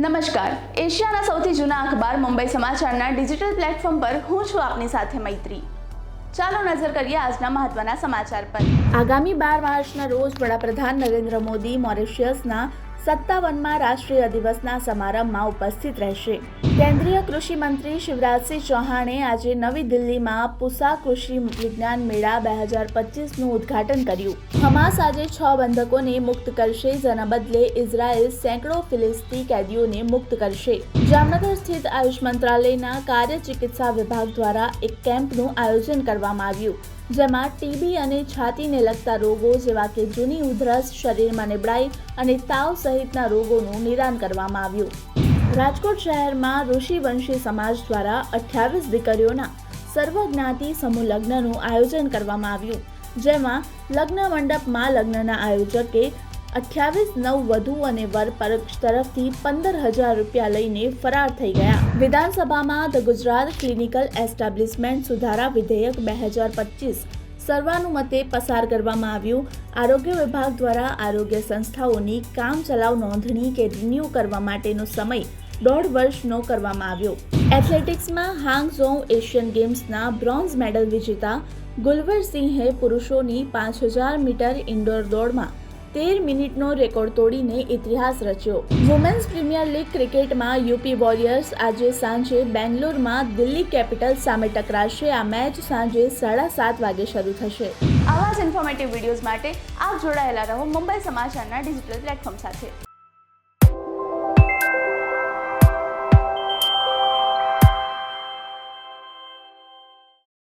નમસ્કાર. એશિયાના સૌથી જૂના અખબાર મુંબઈ સમાચારના ડિજિટલ પ્લેટફોર્મ પર હું છું આપની સાથે મૈત્રી. ચાલો નજર કરીએ આજના મહત્વના સમાચાર પર. આગામી બાર માર્ચના રોજ વડાપ્રધાન નરેન્દ્ર મોદી મોરિશિયસના સત્તાવનમાં રાષ્ટ્રીય દિવસના સમારંભમાં ઉપસ્થિત રહેશે. કેન્દ્રીય કૃષિ મંત્રી શિવરાજસિંહ ચૌહાણે આજે નવી દિલ્હીમાં પુસા કૃષિ વિજ્ઞાન મેળા બે હજાર પચીસનું ઉદ્ઘાટન કર્યું. હમાસ આજે છ બંધકોને મુક્ત કરશે, જેના બદલે ઇઝરાયેલ સેંકડો ફિલિસ્તી કેદીઓને મુક્ત કરશે. જામનગર સ્થિત આયુષ મંત્રાલયના કાર્ય ચિકિત્સા વિભાગ દ્વારા એક કેમ્પનું આયોજન કરવામાં આવ્યું. જેમાં ટીબી અને છાતીને લગતા રોગો જેવા કે જૂની ઉધરસ, શરીરમાં નબળાઈ અને તાવ સહિતના રોગોનું નિદાન કરવામાં આવ્યું. રાજકોટ શહેરમાં ઋષિવંશી સમાજ દ્વારા અઠ્યાવીસ દીકરીઓના સર્વજ્ઞાતિ સમૂહ લગ્નનું આયોજન કરવામાં આવ્યું, જેમાં લગ્ન મંડપમાં લગ્નના આયોજકે અઠ્યાવીસ નવ વધુ અને વર પક્ષ તરફથી પંદર હજાર રૂપિયા લઈને ફરાર થઈ ગયા. વિધાનસભામાં ધ ગુજરાત ક્લિનિકલ એસ્ટાબ્લિશમેન્ટ સુધારા વિધેયક બે હજાર પચીસ સર્વાનુમતે પસાર કરવામાં આવ્યું. આરોગ્ય વિભાગ દ્વારા આરોગ્ય સંસ્થાઓની કામચલાઉ નોંધણી કે રિન્યૂ કરવા માટેનો સમય દોઢ વર્ષનો કરવામાં આવ્યો. એથ્લેટિક્સમાં હાંગઝોઉ એશિયન ગેમ્સના બ્રોન્ઝ મેડલ વિજેતા ગુલવર સિંહે પુરુષોની પાંચ હજાર મીટર ઇન્ડોર દોડમાં તેર મિનિટનો રેકોર્ડ તોડીને ઇતિહાસ રચ્યો. વુમેન્સ પ્રીમિયર લીગ ક્રિકેટમાં યુપી વોરિયર્સ આજે સાંજે બેંગ્લોરમાં દિલ્હી કેપિટલ્સ સામે ટકરાશે. આ મેચ સાંજે સાડા સાત વાગે શરૂ થશે. આવા જ ઇન્ફોર્મેટિવ વિડીયોઝ માટે આપ જોડાયેલા રહો મુંબઈ સમાચારના ડિજિટલ પ્લેટફોર્મ સાથે.